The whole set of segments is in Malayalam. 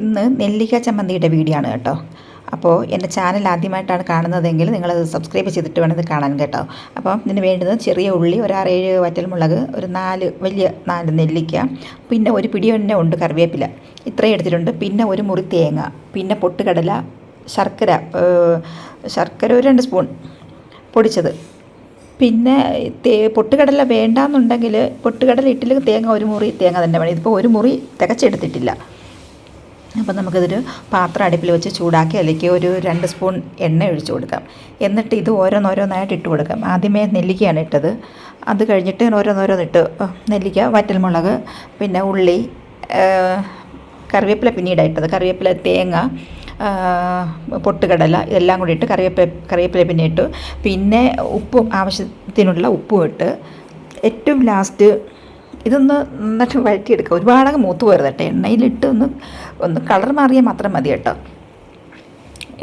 ഇന്ന് നെല്ലിക്ക ചമ്മന്തിയുടെ വീഡിയോ ആണ് കേട്ടോ. അപ്പോൾ എന്റെ ചാനൽ ആദ്യമായിട്ടാണ് കാണുന്നതെങ്കിൽ നിങ്ങളത് സബ്സ്ക്രൈബ് ചെയ്തിട്ട് വേണം ഇത് കാണാൻ കേട്ടോ. അപ്പോൾ ഇതിന് വേണ്ടത് ചെറിയ ഉള്ളി ഒരു ആറേഴ് വറ്റൽമുളക് ഒരു നാല് വലിയ നാല് നെല്ലിക്ക പിന്നെ ഒരു പിടി തന്നെ ഉണ്ട് കറിവേപ്പില. ഇത്രയും എടുത്തിട്ടുണ്ട്. പിന്നെ ഒരു മുറി തേങ്ങ പിന്നെ പൊട്ടുകടല ശർക്കര ശർക്കര ഒരു രണ്ട് സ്പൂൺ പൊടിച്ചത്. പിന്നെ തേ പൊട്ടുകടല വേണ്ടാന്നുണ്ടെങ്കിൽ പൊട്ടുകടല ഇട്ടില്ലെങ്കിൽ തേങ്ങ ഒരു മുറി തേങ്ങ തന്നെ വേണം. ഇതിപ്പോൾ ഒരു മുറി തികച്ചെടുത്തിട്ടില്ല. അപ്പം നമുക്കിതൊരു പാത്രം അടുപ്പിൽ വെച്ച് ചൂടാക്കി അതിലേക്ക് ഒരു രണ്ട് സ്പൂൺ എണ്ണ ഒഴിച്ചു കൊടുക്കാം. എന്നിട്ട് ഇത് ഓരോന്നോരോന്നായിട്ട് ഇട്ട് കൊടുക്കാം. ആദ്യമേ നെല്ലിക്കയാണ് ഇട്ടത്. അത് കഴിഞ്ഞിട്ട് ഓരോന്നോരോന്നിട്ട് നെല്ലിക്ക വറ്റൽമുളക് പിന്നെ ഉള്ളി കറിവേപ്പില പിന്നീടാണ് ഇട്ടത്. കറിവേപ്പില തേങ്ങ പൊട്ടുകടല ഇതെല്ലാം കൂടി ഇട്ട് കറിവേപ്പില കറിവേപ്പില പിന്നെ ഇട്ടു. പിന്നെ ഉപ്പും ആവശ്യത്തിനുള്ള ഉപ്പും ഇട്ട് ഏറ്റവും ലാസ്റ്റ് ഇതൊന്ന് നന്നായിട്ട് വഴറ്റിയെടുക്കുക. ഒരുപാടങ്ങ് മൂത്ത് പോരുത് കേട്ടോ. എണ്ണയിലിട്ട് ഒന്ന് ഒന്ന് കളർ മാറിയാൽ മാത്രം മതി കേട്ടോ.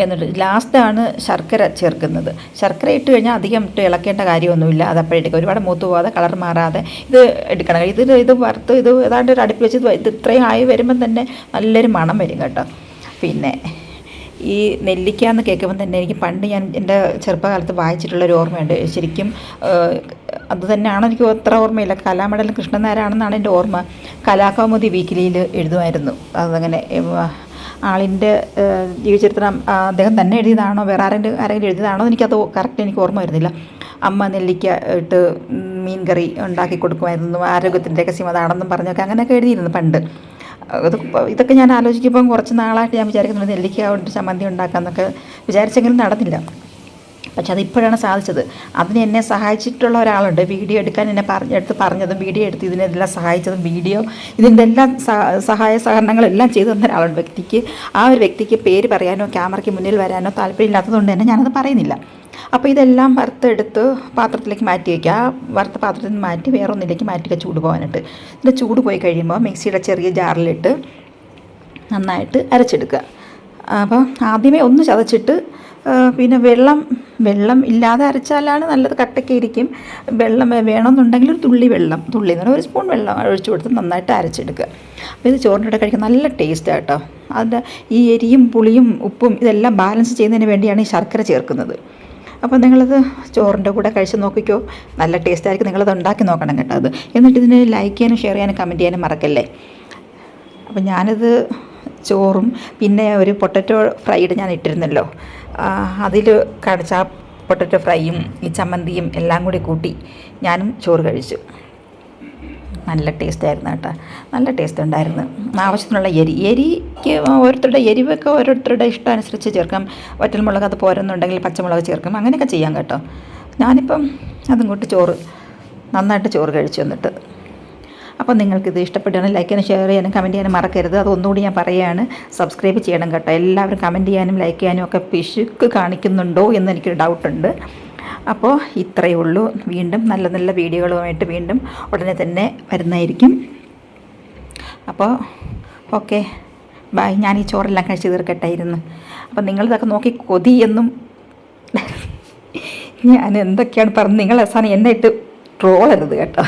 എന്നിട്ട് ലാസ്റ്റാണ് ശർക്കര ചേർക്കുന്നത്. ശർക്കര ഇട്ട് കഴിഞ്ഞാൽ അധികം ഇട്ട് ഇളക്കേണ്ട കാര്യമൊന്നുമില്ല. അത് അപ്പോഴെടുക്കുക ഒരുപാട് മൂത്ത് പോകാതെ കളർ മാറാതെ ഇത് എടുക്കണം. ഇതിൽ ഇത് വറുത്ത് ഇത് ഏതാണ്ട് ഒരു അടുപ്പിൽ വെച്ച് ഇത് ഇത്രയും ആയി വരുമ്പം തന്നെ നല്ലൊരു മണം വരും കേട്ടോ. പിന്നെ ഈ നെല്ലിക്ക എന്ന് കേൾക്കുമ്പോൾ തന്നെ എനിക്ക് പണ്ട് ഞാൻ എന്റെ ചെറുപ്പകാലത്ത് വായിച്ചിട്ടുള്ളൊരു ഓർമ്മയുണ്ട്. ശരിക്കും അത് തന്നെയാണ് എനിക്ക് അത്ര ഓർമ്മയില്ല. കലാമണ്ഡലം കൃഷ്ണനാരാണെന്നാണ് എന്റെ ഓർമ്മ. കലാകൗമുദി വീക്കിലിയിൽ എഴുതുമായിരുന്നു. അതങ്ങനെ ആളിന്റെ ജീവിതചരിത്രം അദ്ദേഹം തന്നെ എഴുതിയതാണോ വേറെ ആരെങ്കിലും ആരെങ്കിലും എഴുതിയതാണോ എനിക്കത് കറക്റ്റ് എനിക്ക് ഓർമ്മ വരുന്നില്ല. അമ്മ നെല്ലിക്ക ഇട്ട് മീൻ കറി ഉണ്ടാക്കി കൊടുക്കുമായിരുന്നു. ആരോഗ്യത്തിന്റെ രഹസ്യം അതാണെന്നും പറഞ്ഞൊക്കെ അങ്ങനെയൊക്കെ എഴുതിയിരുന്നു പണ്ട്. അത് ഇതൊക്കെ ഞാൻ ആലോചിക്കുമ്പോൾ കുറച്ച് നാളായിട്ട് ഞാൻ വിചാരിക്കുന്നുണ്ട് നെല്ലിക്ക കൊണ്ട് ചമ്മന്തി ഉണ്ടാക്കാമെന്നൊക്കെ വിചാരിച്ചെങ്കിലും നടന്നില്ല. പക്ഷെ അതിപ്പോഴാണ് സാധിച്ചത്. അതിന് എന്നെ സഹായിച്ചിട്ടുള്ള ഒരാളുണ്ട്. വീഡിയോ എടുക്കാൻ എന്നെ പറഞ്ഞെടുത്ത് പറഞ്ഞതും വീഡിയോ എടുത്ത് ഇതിനെല്ലാം സഹായിച്ചതും വീഡിയോ ഇതിന്റെ എല്ലാം സഹ- സഹായ സഹകരണങ്ങളെല്ലാം ചെയ്തു തന്ന ഒരാളുണ്ട് വ്യക്തിക്ക്. ആ ഒരു വ്യക്തിക്ക് പേര് പറയാനോ ക്യാമറയ്ക്ക് മുന്നിൽ വരാനോ താല്പര്യമില്ലാത്തതുകൊണ്ട് തന്നെ ഞാനത് പറയുന്നില്ല. അപ്പോൾ ഇതെല്ലാം വറുത്തെടുത്ത് പാത്രത്തിലേക്ക് മാറ്റി വയ്ക്കുക വറുത്ത പാത്രത്തിൽ നിന്ന് മാറ്റി വേറെ ഒന്നിലേക്ക് മാറ്റി ചൂട് പോകാനായിട്ട്. ഇതിന്റെ ചൂട് പോയി കഴിയുമ്പോൾ മിക്സിയുടെ ചെറിയ ജാറിലിട്ട് നന്നായിട്ട് അരച്ചെടുക്കുക. അപ്പോൾ ആദ്യമേ ഒന്ന് ചതച്ചിട്ട് പിന്നെ വെള്ളം വെള്ളം ഇല്ലാതെ അരച്ചാലാണ് നല്ലത്. കട്ടൊക്കെ ഇരിക്കും. വെള്ളം വേണമെന്നുണ്ടെങ്കിൽ ഒരു തുള്ളി വെള്ളം തുള്ളി എന്ന് ഒരു സ്പൂൺ വെള്ളം ഒഴിച്ചു കൊടുത്ത് നന്നായിട്ട് അരച്ചെടുക്കുക. അപ്പോൾ ഇത് ചോറിന്റെ കഴിക്കാൻ നല്ല ടേസ്റ്റാണ് കേട്ടോ അതിന്റെ ഈ എരിയും പുളിയും ഉപ്പും ഇതെല്ലാം ബാലൻസ് ചെയ്യുന്നതിന് വേണ്ടിയാണ് ഈ ശർക്കര ചേർക്കുന്നത്. അപ്പോൾ നിങ്ങളത് ചോറിന്റെ കൂടെ കഴിച്ച് നോക്കിക്കോ. നല്ല ടേസ്റ്റായിരിക്കും നിങ്ങളത് ഉണ്ടാക്കി നോക്കണം കേട്ടോ അത്. എന്നിട്ട് ഇതിന് ലൈക്ക് ചെയ്യാനും ഷെയർ ചെയ്യാനും കമന്റ് ചെയ്യാനും മറക്കല്ലേ? അപ്പോൾ ഞാനത് ചോറും പിന്നെ ഒരു പൊട്ടറ്റോ ഫ്രൈഡ് ഞാൻ ഇട്ടിരുന്നല്ലോ. അതിൽ കാണിച്ച പൊട്ടറ്റോ ഫ്രൈയും ഈ ചമ്മന്തിയും എല്ലാം കൂടി കൂട്ടി ഞാനും ചോറ് കഴിച്ചു. നല്ല ടേസ്റ്റ് ആയിരുന്നു കേട്ടോ. നല്ല ടേസ്റ്റ് ഉണ്ടായിരുന്നു. ആവശ്യത്തിനുള്ള എരി എരിക്ക് ഓരോരുത്തരുടെ എരിവൊക്കെ ഓരോരുത്തരുടെ ഇഷ്ടം അനുസരിച്ച് ചേർക്കാം. വറ്റൽമുളക് അത് പോരെന്നുണ്ടെങ്കിൽ പച്ചമുളക് ചേർക്കാം. അങ്ങനെയൊക്കെ ചെയ്യാം കേട്ടോ. ഞാനിപ്പം അതും കൂട്ടി ചോറ് നന്നായിട്ട് ചോറ് കഴിച്ചു വന്നിട്ട്. അപ്പോൾ നിങ്ങൾക്കിത് ഇഷ്ടപ്പെട്ടാണ് ലൈക്ക് ചെയ്യാനും ഷെയർ ചെയ്യാനും കമന്റ് ചെയ്യാനും മറക്കരുത്. അതൊന്നുകൂടി ഞാൻ പറയുകയാണ് സബ്സ്ക്രൈബ് ചെയ്യണം കേട്ടോ. എല്ലാവരും കമന്റ് ചെയ്യാനും ലൈക്ക് ചെയ്യാനും ഒക്കെ പിശുക്ക് കാണിക്കുന്നുണ്ടോ എന്ന് എനിക്കൊരു ഡൗട്ടുണ്ട് അപ്പോൾ ഇത്രയേ ഉള്ളൂ. വീണ്ടും നല്ല നല്ല വീഡിയോകളുമായിട്ട് വീണ്ടും ഉടനെ തന്നെ വരുന്നതായിരിക്കും. അപ്പോൾ ഓക്കെ. ബായ് ഞാൻ ഈ ചോറെല്ലാം കഴിച്ച് തീർക്കട്ടായിരുന്നു അപ്പം നിങ്ങളിതൊക്കെ നോക്കി കൊതി എന്നും ഞാൻ എന്തൊക്കെയാണ് പറഞ്ഞത്? നിങ്ങൾ അവസാനം എന്നെ ഇട്ട് ട്രോളരുത് കേട്ടോ.